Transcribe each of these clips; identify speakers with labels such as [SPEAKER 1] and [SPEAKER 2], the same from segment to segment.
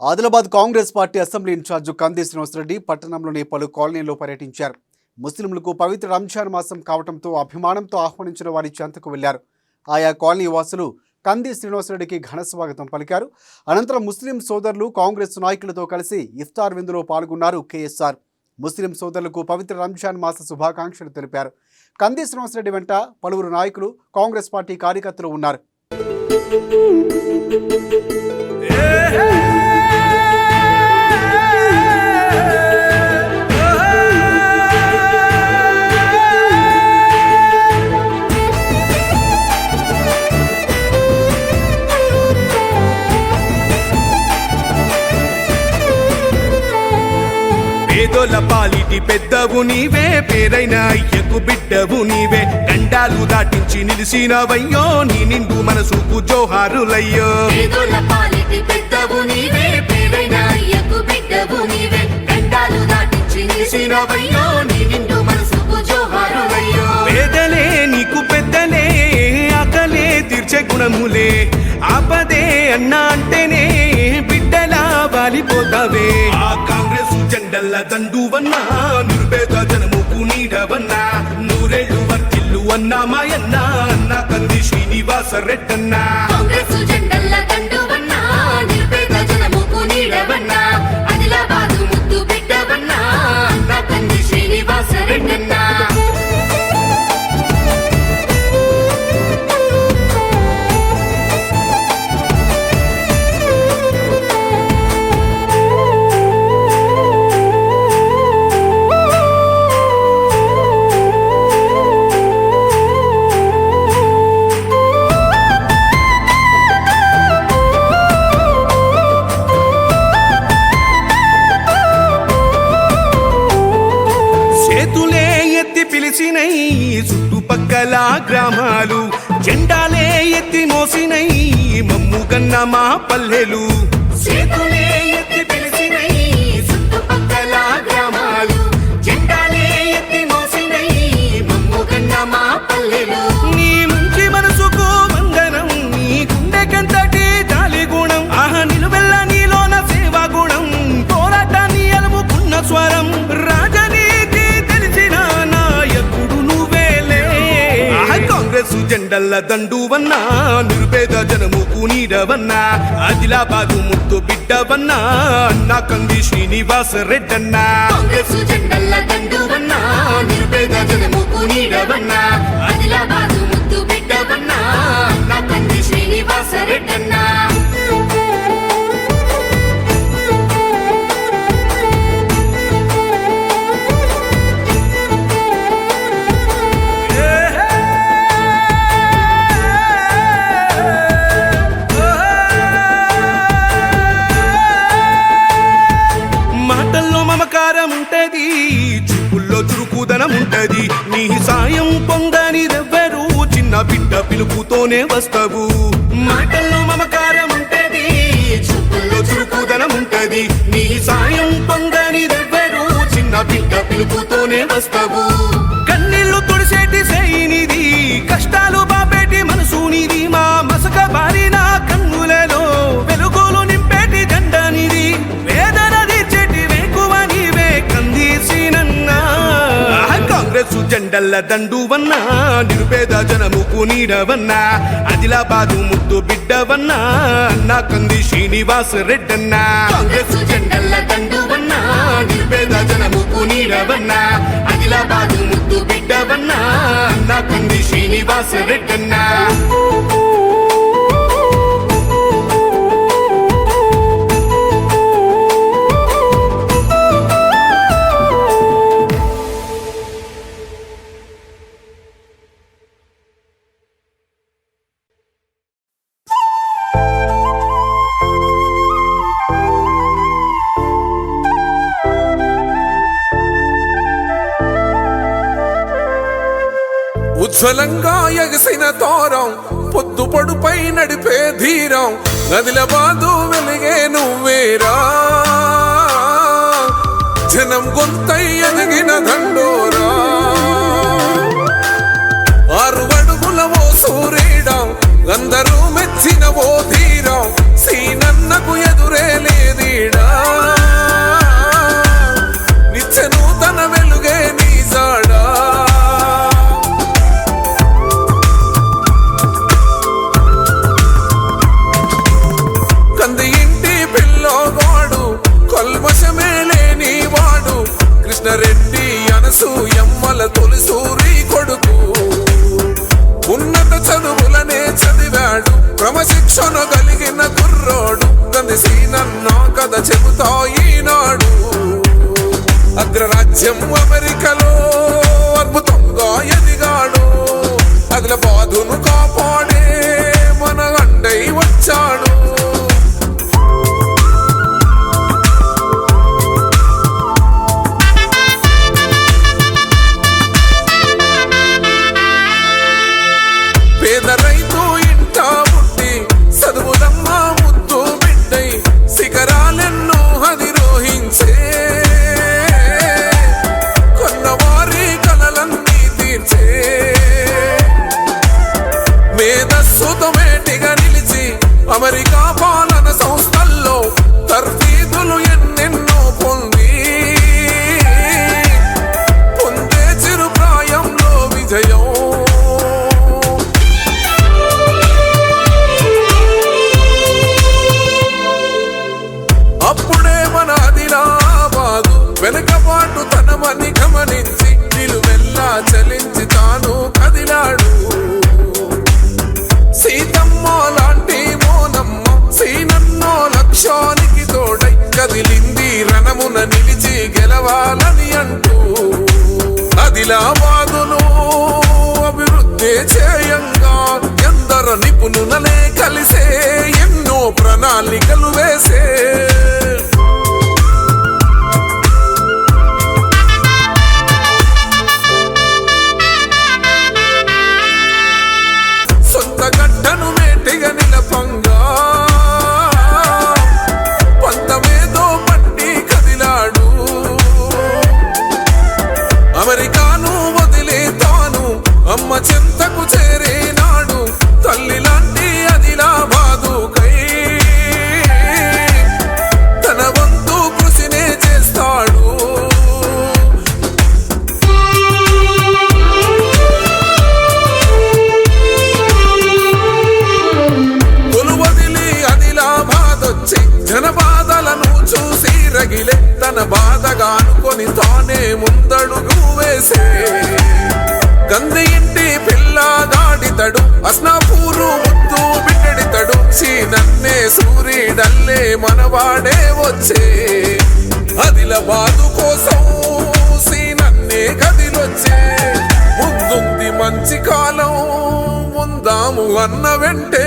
[SPEAKER 1] Adilabad Congress party assembly incharge Kandi Srinivasa Reddy పట్టణంలోని పలు కాలనీల్లో పర్యటించారు. ముస్లింలకు పవిత్ర రంజాన్ మాసం కావడంతో అభిమానంతో ఆహ్వానించిన వారి చెంతకు వెళ్ళారు. ఆయా కాలనీ వాసులు కంది శ్రీనివాసరెడ్డికి ఘన స్వాగతం పలికారు. అనంతరం ముస్లిం సోదరులు కాంగ్రెస్ నాయకులతో కలిసి ఇఫ్తార్ విందులో పాల్గొన్నారు కేఎస్ఆర్. ముస్లిం సోదరులకు పవిత్ర రంజాన్ మాస శుభాకాంక్షలు తెలిపారు. కంది శ్రీనివాసరెడ్డి వెంట పలువురు నాయకులు కాంగ్రెస్ పార్టీ కార్యకర్తలు ఉన్నారు.
[SPEAKER 2] పేదోల పాలిటి పెద్దవు నీవే పేరైన అయ్యకు బిడ్డవు నీవే. గండాలు దాటించి నిలిసినవయ్యో నీ నిండు మనసుకు జోహారులయ్యో.
[SPEAKER 3] పేదోళ్ళ పాలిటి పెద్దవు నీవే పేరైన అయ్యకు బిడ్డవు నీవే. గండాలు దాటించి నిలిసినవయ్యో నీ నిండు మనసుకు జోహారులయ్యో.
[SPEAKER 2] పేదలే నీకు పెద్దలే ఆకలే తీర్చే గుణములే. ఆపదే అన్నా అంటేనే బిడ్డలా వాలిపోతావే దండువన్న నిరుపేద జనముకు నీడవన్న నూరేళ్ళు వర్తిల్లు అన్న మాయన్న అన్న కంది శ్రీనివాస రెడ్డన్నా చుట్టుపక్కల గ్రామాలు జెండాలే ఎత్తి మోసినై మమ్ము గన్న మా పల్లెలు. దండువన్నా నిరుపేద జనముకు నీడవన్నా ఆదిలాబాదు ముద్దు బిడ్డవన్నా అన్న కంది శ్రీనివాస రెడ్డన్నా.
[SPEAKER 3] దండువన్నా నిరుపేద జనముకు నీడవన్నా ఆదిలాబాదు ముద్దు బిడ్డవన్నా అన్న కంది శ్రీనివాస రెడ్డన్నా.
[SPEAKER 2] సాయం పొందనిదెవ్వరు చిన్న బిడ్డ పిలుపుతోనే వస్తావు. మాటల్లో మమకారం ఉంటది చూపుల్లో చురుకుదనం ఉంటది. నీ సాయం పొందనిదెవ్వరు చిన్న బిడ్డ పిలుపుతోనే వస్తావు. జెండల్ల దండువన్నా నిరుపేద జనముకు నీడవన్నా ఆదిలాబాదు ముద్దు బిడ్డవన్నా అన్న కంది శ్రీనివాస రెడ్డన్నా.
[SPEAKER 3] కాంగ్రెస్ జెండల్ల దండువన్నా
[SPEAKER 2] నిరుపేద జనముకు నీడవన్నా ఆదిలాబాదు ముద్దు బిడ్డవన్నా అన్న కంది శ్రీనివాస రెడ్డన్నా.
[SPEAKER 4] జ్వలంగా ఎగసిన తోరం పొద్దు నడిపే ధీరం నదిల నదిలబాదు వెలిగే నువ్వేరా జనం గొంతై ఎదిగిన దండోరా. ఆరు అడుగుల ఓ సూర్యుడం అందరూ మెచ్చిన ఓ ధీరం సీనన్నకు ఎదురే లేదీడా. తానే ముందడుగు వేసే. గంది ఇంటి పిల్ల దాడితడు అస్నాపూరు ముద్దు బిడ్డడితడు. చీనన్నే సూర్యుడల్లే మనవాడే వచ్చే. అదిలబాదు కోసం సీనన్నే గదిలొచ్చే ముందుంది మంచి కాలం ముందాము అన్న వెంటే.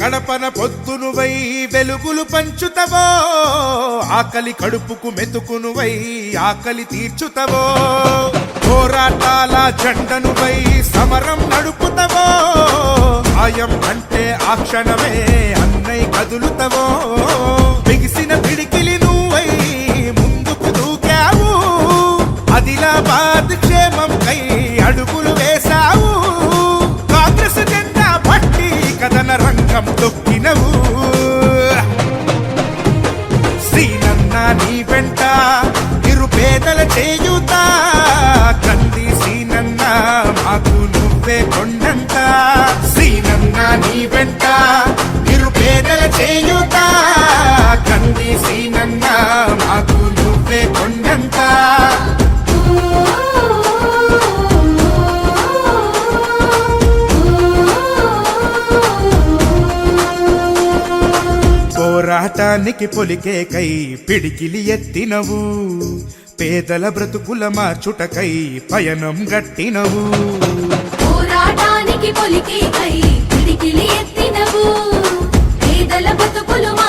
[SPEAKER 5] గడపన పొద్దునువై వెలుగులు పంచుతవో ఆకలి కడుపుకు మెతుకునువై ఆకలి తీర్చుతవో. పోరాటాల జండనువై సమరం నడుపుతవో ఆయం అంటే ఆ క్షణమే అన్నై కదులుతవో. అంట నిరుపేదల చేయుత. కంది సీనన్న మాకు నువ్వే కొండంట సీనన్న నీ వెంట నిరుపేదల చేయుత. కంది సీనన్న కాటానికి పొలికేకై పిడికిలి ఎత్తినవు. పేదల బ్రతుకుల మార్చుటకై పయనం గట్టినవు.
[SPEAKER 3] పోరాటానికి పొలికేకై పిడికిలి ఎత్తినవు. పేదల
[SPEAKER 5] బ్రతుకులు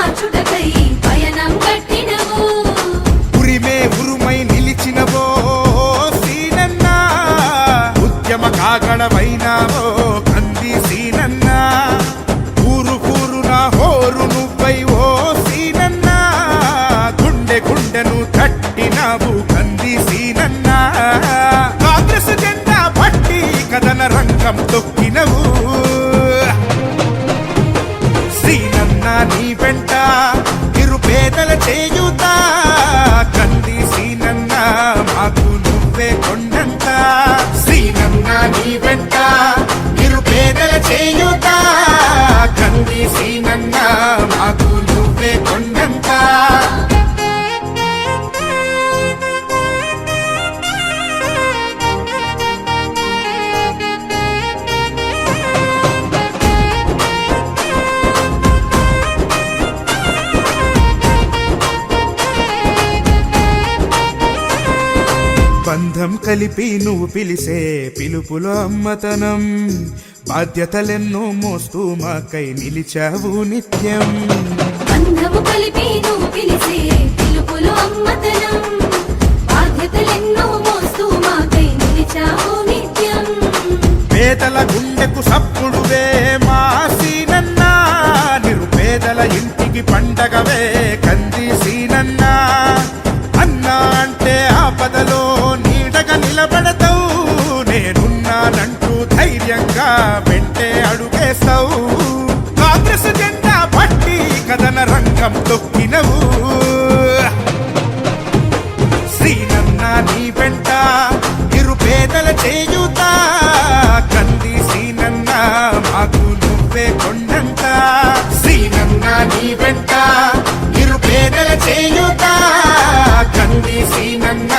[SPEAKER 5] నీ వెంట ఇరు పేదల చేయు కలిపి నువ్వు పిలిసే పిలుపులో అమ్మతనం. బాధ్యతలెన్నో మోస్తూ మాకై నిలిచావు నిత్యం.
[SPEAKER 3] బంధము కలిపి నువ్వు పిలిసే పిలుపులు అమ్మతనం. బాధ్యతలెన్నో మోస్తూ మాకై నిలిచావు నిత్యం.
[SPEAKER 5] పేదల గుండెకు సప్పుడువే మాసీనన్నా నిరుపేదల ఇంటికి పండగవే తొక్కినవు. శ్రీనన్న నీ వెంట నిరుపేదల చేయుత. కంది శ్రీనన్న మాకు నువ్వే కొండంట శ్రీనన్న నీ వెంట నిరుపేదల చేయుత. కంది శ్రీనన్న